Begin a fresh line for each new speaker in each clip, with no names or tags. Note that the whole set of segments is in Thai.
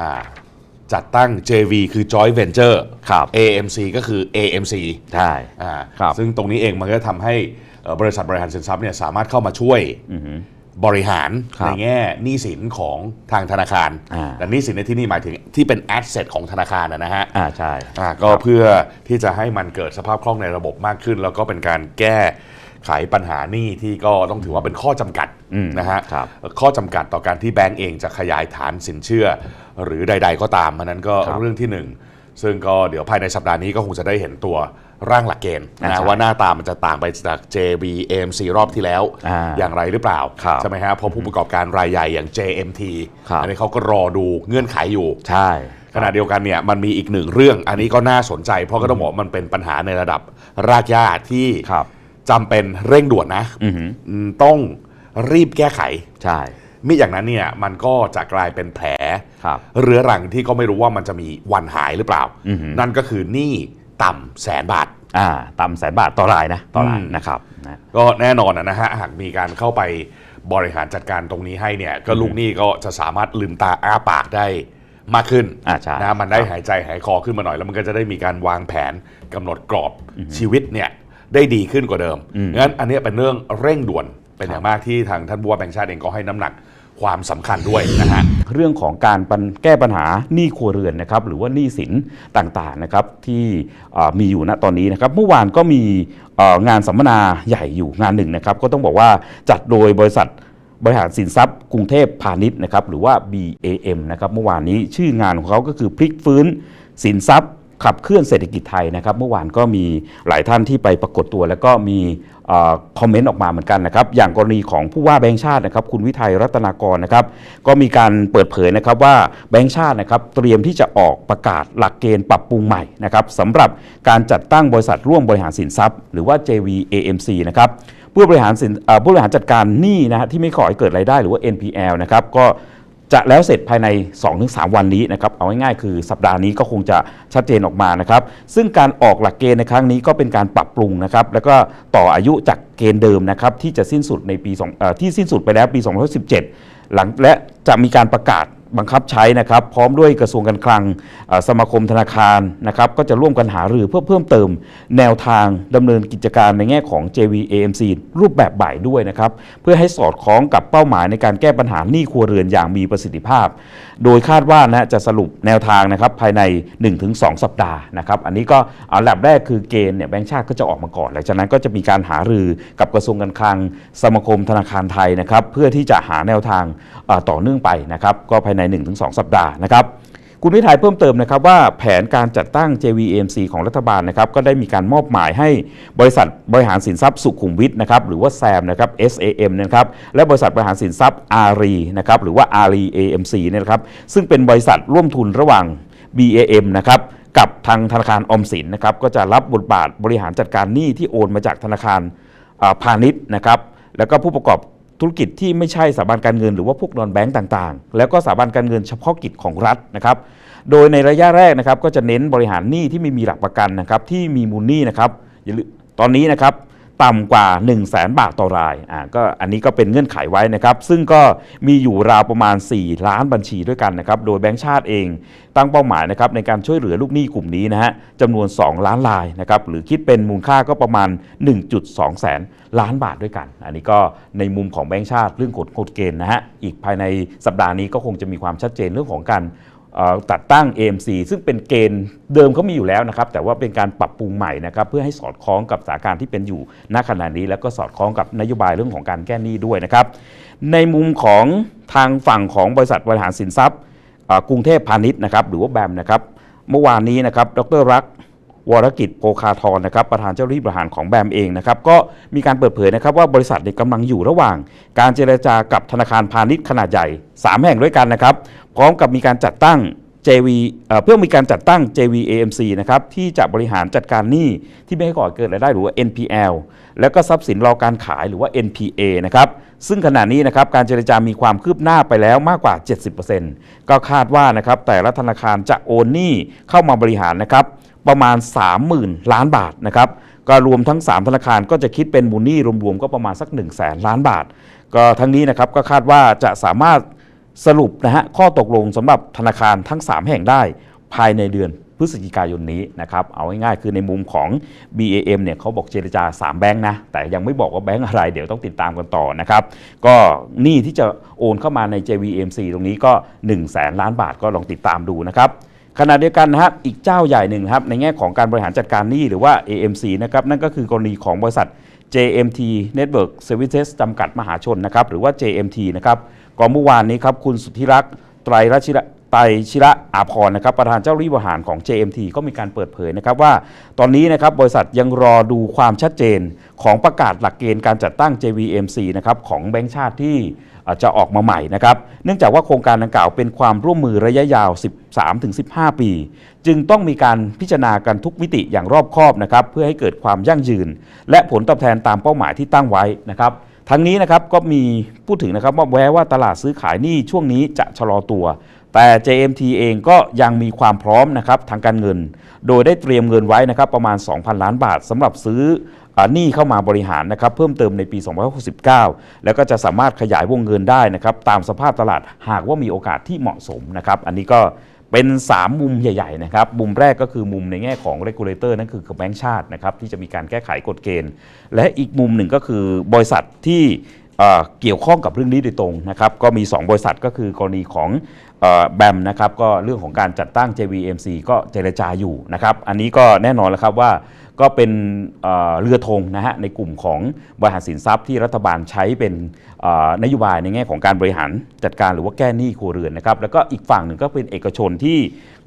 อ่าจัดตั้ง JV คือ Joint Venture
ครับ
AMC ก็คือ AMC
ใช่
อ่า
ครับ
ซึ่งตรงนี้เองมันก็ทำให้เอ่อบริษัทบริหารสินทรัพย์เนี่ยสามารถเข้ามาช่วยบริหาร
ครับ
ในแง่หนี้สินของทางธนาคาร
อ่า
แต่หนี้สินในที่นี่หมายถึงที่เป็นแอสเซทของธนาคารนะนะฮะ
อ่าใช่
อ่าก็เพื่อที่จะให้มันเกิดสภาพคล่องในระบบมากขึ้น แล้วก็เป็นการแก้ ไขปัญหาหนี้ที่ก็ต้องถือว่าเป็นข้อจำกัด
อืม
นะฮะ
ครับ
ข้อจำกัดต่อการที่แบงก์เองจะขยายฐานสินเชื่อ หรือใด ๆ ก็ตามมันนั้นก็
ครับ
เรื่องที่หนึ่งซึ่งก็เดี๋ยวภายในสัปดาห์นี้ก็คงจะได้เห็นตัวร่างหลักเกณฑ์
อ่า
นะ
ใช่
ว่าหน้าตามันจะต่างไปจาก JB AMC รอบที่แล้ว
อ่า
อย่างไรหรือเปล่า
ครับ
ใช่ไหมฮะเพราะผู้ประกอบการรายใหญ่อย่าง JMT
ครับ
อันี้เขาก็รอดูเงื่อนไขอยู่
ใช่
ขณะเดียวกันเนี่ยมันมีอีกหนึ่งเรื่อง อันนี้ก็น่าสนใจ เพราะก็ต้องบอกว่ามันเป็นปัญหาในระดับรากหญ้าที่
ครับ
จำเป็นเร่งด่วนนะ
อือหือ
อืมต้องรีบแก้ไข
ใช่
มิอย่างนั้นเนี่ยมันก็จะกลายเป็นแผล
ครับ
เรื้อรังที่ก็ไม่รู้ว่ามันจะมีวันหายหรือเปล่า
อือหือ
นั่นก็คือหนี้ต่ำแสนบาท
อ่าต่ำแสนบาทต่อรายนะต่อราย
อืม
นะครับนะ
ก็แน่นอนนะฮะหากมีการเข้าไปบริหารจัดการตรงนี้ให้เนี่ยก็ลูกหนี้ก็จะสามารถลืมตาอ้าปากได้มากขึ้น
อ่าใช่
นะมันได้
ครับ
หายใจหายคอขึ้นมาหน่อย แล้วมันก็จะได้มีการวางแผนกำหนดกรอบชีวิตเนี่ย ได้ดีขึ้นกว่าเดิม
อืม
งั้นอันเนี้ยเป็นเรื่องเร่งด่วนเป็นอย่างมากที่ทางท่านผู้ว่าแบงค์ชาติเองก็ให้น้ำหนักความสำคัญด้วยนะฮะ
เรื่องของการปัญแก้ปัญหาหนี้ครัวเรือนนะครับหรือว่าหนี้สินต่างๆนะครับที่เอ่อมีอยู่ณตอนนี้นะครับเมื่อวานก็มีเอ่องานสัมมนาใหญ่อยู่งานหนึ่งนะครับก็ต้องบอกว่าจัดโดยบริษัทบริหารสินทรัพย์กรุงเทพพาณิชย์นะครับหรือว่า BAM นะครับเมื่อวานนี้ชื่องานของเขาก็คือพลิกฟื้นสินทรัพย์ ขับเคลื่อนเศรษฐกิจไทยนะครับ เมื่อวานก็มีหลายท่านที่ไปปรากฏตัว แล้วก็มีอคอมเมนต์ออกมาเหมือนกันนะครับ อย่างกรณีของผู้ว่าแบงค์ชาตินะครับ คุณวิทัยรัตนากรนะครับ ก็มีการเปิดเผยนะครับว่าแบงค์ชาตินะครับเตรียมที่จะออกประกาศหลักเกณฑ์ปรับปรุงใหม่นะครับสำหรับการจัดตั้งบริษัทร่วมบริหารสินทรัพย์ หรือว่า JVAMC นะครับเพื่อบริหารสินผู้บริหารจัดการหนี้นะฮะที่ไม่ก่อให้เกิดรายได้หรือว่า NPL นะครับก็ จะแล้วเสร็จภายใน 2-3 วันนี้นะครับเอาง่ายๆคือสัปดาห์นี้ก็คงจะชัดเจนออกมานะครับ ซึ่งการออกหลักเกณฑ์ในครั้งนี้ก็เป็นการปรับปรุงนะครับ แล้วก็ต่ออายุจากเกณฑ์เดิมนะครับที่จะสิ้นสุดในปี2เอ่อที่สิ้นสุดไปแล้วปี 2017 หลังและจะมีการประกาศ บังคับใช้นะครับ พร้อมด้วยกระทรวงการคลังสมาคมธนาคารนะครับ ก็จะร่วมกันหารือเพื่อเพิ่มเติมแนวทางดำเนินกิจการในแง่ของ JVAMC รูปแบบใหม่ด้วยนะครับ เพื่อให้สอดคล้องกับเป้าหมายในการแก้ปัญหาหนี้ครัวเรือนอย่างมีประสิทธิภาพ โดยคาดว่านะจะสรุปแนวทางนะครับภายใน 1-2 สัปดาห์นะครับอันนี้ก็อันดับแรกคือเกณฑ์เนี่ยแบงก์ชาติก็จะออกมาก่อนหลังจากนั้นก็จะมีการหารือกับกระทรวงการคลังสมาคมธนาคารไทยนะครับเพื่อที่จะหาแนวทางต่อเนื่องไปนะครับก็ภายใน 1-2 สัปดาห์นะครับ คุณวิทัยเพิ่มเติมนะครับว่าแผนการจัดตั้ง JVAMC ของรัฐบาลนะครับก็ได้มีการมอบหมายให้บริษัทบริหารสินทรัพย์สุขุมวิทนะครับหรือว่าแซมนะครับ SAM นะครับและบริษัทบริหารสินทรัพย์อารีนะครับหรือว่าอารี AMC เนี่ยนะครับซึ่งเป็นบริษัทร่วมทุนระหว่าง BAM นะครับกับทางธนาคารอมสินนะครับก็จะรับบทบาทบริหารจัดการหนี้ที่โอนมาจากธนาคารพาณิชย์นะครับแล้วก็ผู้ประกอบ ธุรกิจที่ไม่ใช่สถาบันการเงินหรือว่าพวกนอนแบงก์ต่างๆ แล้วก็สถาบันการเงินเฉพาะกิจของรัฐนะครับ โดยในระยะแรกนะครับก็จะเน้นบริหารหนี้ที่ไม่มีหลักประกันนะครับที่มีมูลหนี้นะครับอย่าลืมตอนนี้นะครับ ต่ำกว่า 1 0 0 0 0แบาทต่อรายอ่าก็อันนี้ก็เป็นเงื่อนไขไว้นะครับ ซึ่งก็มีอยู่ราวประมาณ 4 ล้านบัญชีด้วยกันนะครับ โดยแบงก์ชาติเองตั้งเป้าหมายนะครับในการช่วยเหลือลูกหนี้กลุ่มนี้นะฮะจำนวน 2 ล้านรายนะครับหรือคิดเป็นมูลค่าก็ประมาณ 1.2 แสนล้านบาทด้วยกัน อันนี้ก็ในมุมของแบงก์ชาติเรื่องกฎกฎเกณฑ์นะฮะอีกภายในสัปดาห์นี้ก็คงจะมีความชัดเจนเรื่องของการ ตัดตั้ง AMC ซึ่งเป็นเกณฑ์เดิมเขามีอยู่แล้วนะครับ แต่ว่าเป็นการปรับปรุงใหม่นะครับเพื่อให้สอดคล้องกับสถานการณ์ที่เป็นอยู่ณขณะนี้ แล้วก็สอดคล้องกับนโยบายเรื่องของการแก้หนี้ด้วยนะครับ ในมุมของทางฝั่งของบริษัทบริหารสินทรัพย์กรุงเทพพาณิชย์นะครับ หรือว่าแบมนะครับ เมื่อวานนี้นะครับ ดรรัก วรกิจโภคาธรนะครับประธานเจ้าหน้าที่บริหารของแบมเองนะครับก็มีการเปิดเผยนะครับว่าบริษัทเนี่ยกำลังอยู่ระหว่าง การเจรจากับธนาคารพาณิชย์ขนาดใหญ่ 3 แห่งด้วยกันนะครับพร้อมกับมีการจัดตั้ง JV เอ่อเพื่อมีการจัดตั้ง JVAMC นะครับที่จะบริหารจัดการหนี้ที่ไม่ให้ก่อเกิดรายได้หรือว่า NPL แล้วก็ทรัพย์สินรอการขายหรือว่า NPA นะครับซึ่งขณะนี้นะครับการเจรจามีความคืบหน้าไปแล้วมากกว่า 70%ก็คาดว่านะครับแต่ละธนาคารจะโอนหนี้เข้ามาบริหารนะครับ ประมาณ 30,000 ล้านบาทนะครับก็รวมทั้ง 3 ธนาคารก็จะคิดเป็นมูลหนี้รวมๆ ก็ประมาณสัก1 0 0 0 0แสนล้านบาท ก็ทั้งนี้นะครับก็คาดว่าจะสามารถสรุปนะฮะข้อตกลงสำหรับธนาคารทั้ง 3 แห่งได้ภายในเดือนพฤศจิกายนนี้นะครับเอาง่ายๆคือในมุมของ BAM เนี่ยเขาบอกเจรจา 3 แบงค์นะ แต่ยังไม่บอกว่าแบงค์อะไร เดี๋ยวต้องติดตามกันต่อนะครับ ก็หนี้ที่จะโอนเข้ามาใน JVMC ตรงนี้ก็1 0 0 0 0แสนล้านบาทก็ลองติดตามดูนะครับ ขณะเดียวกันนะครับอีกเจ้าใหญ่หนึ่งครับในแง่ของการบริหารจัดการหนี้หรือว่า AMC นะครับนั่นก็คือกรณีของบริษัท JMT Network Services จำกัดมหาชนนะครับหรือว่า JMT นะครับก็เมื่อวานนี้ครับคุณสุทธิรักษ์ไตรรัชระไตรชิระอาภรนะครับประธานเจ้าหน้าที่บริหารของ JMT ก็มีการเปิดเผยนะครับว่า ตอนนี้นะครับบริษัทยังรอดูความชัดเจนของประกาศหลักเกณฑ์การจัดตั้ง JVMC นะครับของแบงก์ชาติที่จะออกมาใหม่นะครับเนื่องจากว่าโครงการดังกล่าวเป็นความร่วมมือระยะยาว 10 13-15 ปี จึงต้องมีการพิจารณากันทุกมิติอย่างรอบคอบนะครับเพื่อให้เกิดความยั่งยืน และผลตอบแทนตามเป้าหมายที่ตั้งไว้นะครับทั้งนี้นะครับก็มีพูดถึงนะครับว่าแว้ว่าตลาดซื้อขายหนี้ช่วงนี้จะชะลอตัว แต่ JMT เองก็ยังมีความพร้อมนะครับทางการเงิน โดยได้เตรียมเงินไว้นะครับประมาณ 2,000 ล้านบาทสำหรับซื้อหนี้เข้ามาบริหารนะครับเพิ่มเติมในปี 2569 แล้วก็จะสามารถขยายวงเงินได้นะครับตามสภาพตลาดหากว่ามีโอกาสที่เหมาะสมนะครับอันนี้ก็ เป็น 3 มุมใหญ่ๆนะครับมุมแรกก็คือมุมในแง่ของ regulator นั่นคือแบงก์ชาตินะครับที่จะมีการแก้ไขกฎเกณฑ์ และอีกมุมหนึ่งก็คือบริษัทที่เอ่อเกี่ยวข้องกับเรื่องนี้โดยตรงนะครับก็มี 2 บริษัทก็คือกรณีของแบมนะครับก็เรื่องของการจัดตั้ง JVMC ก็เจรจาอยู่นะครับ อันนี้ก็แน่นอนแล้วครับว่าก็เป็นเรือธงนะฮะในกลุ่มของบริหารสินทรัพย์ที่รัฐบาลใช้เป็นนโยบายในแง่ของการบริหารจัดการหรือว่าแก้หนี้ครัวเรือนนะครับแล้วก็อีกฝั่งหนึ่งก็เป็นเอกชนที่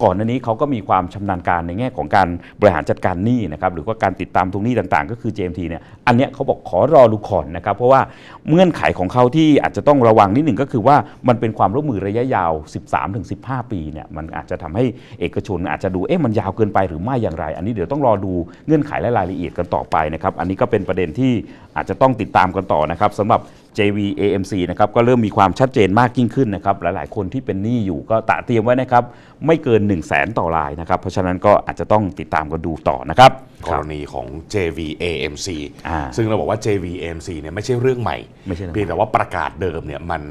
ก่อนหน้านี้เขาก็มีความชำนาญการในแง่ของการบริหารจัดการหนี้นะครับหรือว่าการติดตามทวงหนี้ต่างๆ ก็คือ JMT เนี่ยอันเนี้ยเขาบอกขอรอดูก่อนนะครับเพราะว่าเงื่อนไขของเขาที่อาจจะต้องระวังนิดหนึ่งก็คือว่ามันเป็นความร่วมมือระยะยาว13-15 ปีเนี่ยมันอาจจะทำให้เอกชนอาจจะดูเอ๊ะมันยาวเกินไปหรือไม่อย่างไร อันนี้เดี๋ยวต้องรอดูเงื่อนไขและรายละเอียดกันต่อไปนะครับอันนี้ก็เป็นประเด็นที่อาจจะต้องติดตามกันต่อนะครับสำหรับ JVAMC นะครับก็เริ่มมีความชัดเจนมากยิ่งขึ้นนะครับหลายๆ คนที่เป็นหนี้อยู่ก็ตะเตรียมไว้นะครับไม่เกิน 1 0 0 0 0แสนต่อรายนะครับเพราะฉะนั้นก็อาจจะต้องติดตามกันดูต่อนะครับ
กรณีของ JVAMC
อ่า
ซึ่งเราบอกว่า JVAMC เนี่ยไม่ใช่เรื่องใหม่
ไม่ใช่เรื่องใหม่
เพียงแต่ว่าประกาศเดิมเนี่ยมัน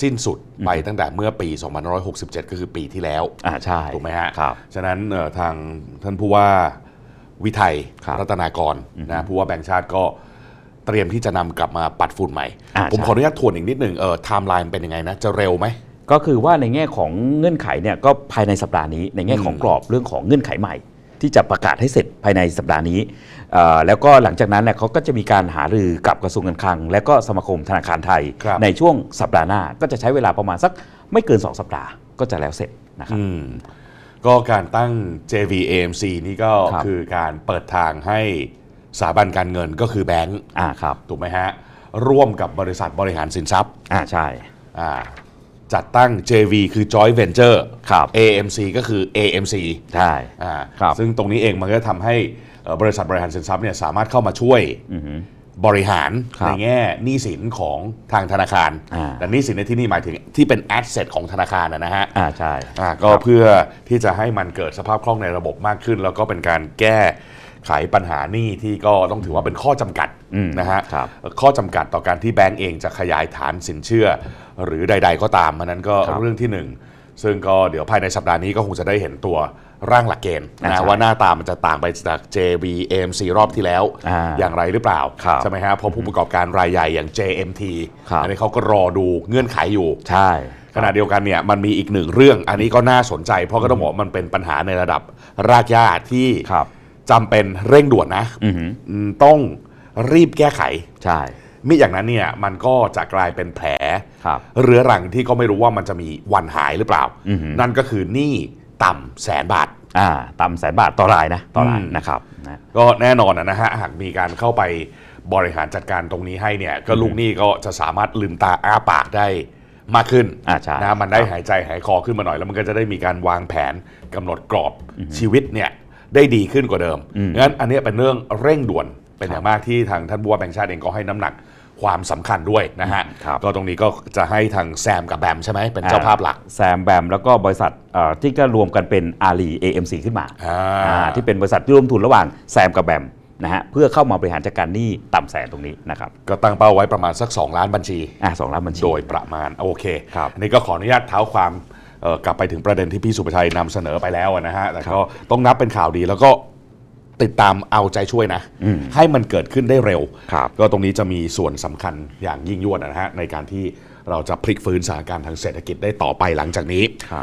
สิ้นสุดไปตั้งแต่เมื่อปี 2567 ก็คือปีที่แล้ว
อ่าใช่
ถูกไหมฮะ
ครับ
ฉะนั้นเอ่อทางท่านผู้ว่าวิไทย
ครับ
รัตนากรนะผู้ว่าแบงค์ชาติก็เตรียมที่จะนำกลับมาปัดฝุ่นใหม่
อ่า
ผม
ใช่
ขออนุญาตทวนอีกนิดหนึ่งเออไทม์ไลน์เป็นยังไงนะ จะเร็วไหม
ก็คือว่าในแง่ของเงื่อนไขเนี่ยก็ภายในสัปดาห์นี้ในแง่ของ
อืม
กรอบเรื่องของเงื่อนไขใหม่ ที่จะประกาศให้เสร็จภายในสัปดาห์นี้เอ่อแล้วก็หลังจากนั้นเนี่ยเขาก็จะมีการหารือกับกระทรวงการคลัง และก็สมาคมธนาคารไทย
ครับ
ในช่วงสัปดาห์หน้าก็จะใช้เวลาประมาณสักไม่เกิน 2 สัปดาห์ก็จะแล้วเสร็จนะครับ
อืมก็การตั้ง JVAMC นี่ก็
ครับ
คือการเปิดทางให้สถาบันการเงินก็คือแบงก์
อ่าครับ
ถูกไหมฮะร่วมกับบริษัทบริหารสินทรัพย์
อ่าใช่
อ่า จัดตั้ง JV คือ Joint Venture
ครับ
AMC ก็คือ AMC
ใช่
อ่า
ครับ
ซึ่งตรงนี้เองมันก็ทำให้เอ่อบริษัทบริหารสินทรัพย์เนี่ยสามารถเข้ามาช่วย
อือฮึ
บริหาร
ครับ
ในแง่หนี้สินของทางธนาคาร
อ่า
แต่หนี้สินในที่นี่หมายถึงที่เป็น asset ของธนาคารนะนะฮะ
อ่าใช่
อ่าก็เพื่อที่จะให้มันเกิดสภาพคล่องในระบบมากขึ้น แล้วก็เป็นการแก้ ไขปัญหาหนี้ที่ก็ต้องถือว่าเป็นข้อจำกัด
อืม
นะฮะ
ครับ
ข้อจำกัดต่อการที่แบงก์เองจะขยายฐานสินเชื่อ หรือใด ๆ ก็ตามอันนั้นก็
ครับ
เรื่องที่หนึ่งซึ่งก็เดี๋ยวภายในสัปดาห์นี้ก็คงจะได้เห็นตัวร่างหลักเกณฑ์
อ่า
นะ
ใช่
ว่าหน้าตามันจะต่างไปจาก JB AMC รอบที่แล้ว
อ่า
อย่างไรหรือเปล่า
ครับ
ใช่ไหมฮะเพราะผู้ประกอบการรายใหญ่อย่าง JMT
ครับ
อันี้เขาก็รอดูเงื่อนไขอยู่
ใช่
ขณะเดียวกันเนี่ยมันมีอีกหนึ่งเรื่อง อันนี้ก็น่าสนใจ เพราะก็ต้องบอกว่ามันเป็นปัญหาในระดับรากหญ้าที่
ครับ
จำเป็นเร่งด่วนนะ
อือฮึ
อืมต้องรีบแก้ไข
ใช่
มิอย่างนั้นเนี่ยมันก็จะกลายเป็นแผล
ครับ
เรื้อรังที่ก็ไม่รู้ว่ามันจะมีวันหายหรือเปล่า
อือฮึ
นั่นก็คือหนี้ต่ำแสนบาท
อ่าต่ำแสนบาทต่อรายนะ ต่อราย
อืม
นะครับนะ
ก็แน่นอนนะฮะหากมีการเข้าไปบริหารจัดการตรงนี้ให้เนี่ย ก็ลูกหนี้ก็จะสามารถลืมตาอ้าปากได้มากขึ้น
อ่าใช่
นะมันได้หายใจหายคอขึ้นมาหน่อย แล้วมันก็จะได้มีการวางแผนกำหนดกรอบชีวิตเนี่ย ได้ดีขึ้นกว่าเดิม
อืม
งั้นอันเนี้ยเป็นเรื่องเร่งด่วนเป็นอ
ครั
ย่า
บ
งมากที่ทางท่านผู้ว่าแบงค์ชาติเองก็ให้น้ำหนักความสำคัญด้วยนะฮะ
ครับ
ก็ตรงนี้ก็จะให้ทางแซมกับแบมใช่ไหมเป็นเจ้าภาพหลัก
แซมแบมแล้วก็บริษัทเอ่อที่ก็รวมกันเป็นอาลี AMC ขึ้นมา
อ่า
อ่าที่เป็นบริษัทที่ร่วมทุนระหว่างแซมกับแบมนะฮะเพื่อเข้ามาบริหารจัดการหนี้ต่ำแสนตรงนี้นะครับ
ก็ตั้งเป้าไว้ประมาณสัก 2 ล้านบัญชี
อะสองล้านบัญชี
โดยประมาณโอเค
ครับ
อันนี้ก็ขออนุญาตเท้าความเอ่อ กลับไปถึงประเด็นที่พี่สุประชัยนำเสนอไปแล้วนะฮะแต่ก็ต้องนับเป็นข่าวดีแล้วก็ติดตามเอาใจช่วยนะ
อืม
ให้มันเกิดขึ้นได้เร็ว
ครับ
ก็ตรงนี้จะมีส่วนสำคัญอย่างยิ่งยวดนะฮะในการที่เราจะพลิกฟื้นสถานการณ์ทางเศรษฐกิจได้ต่อไปหลังจากนี้
ครับ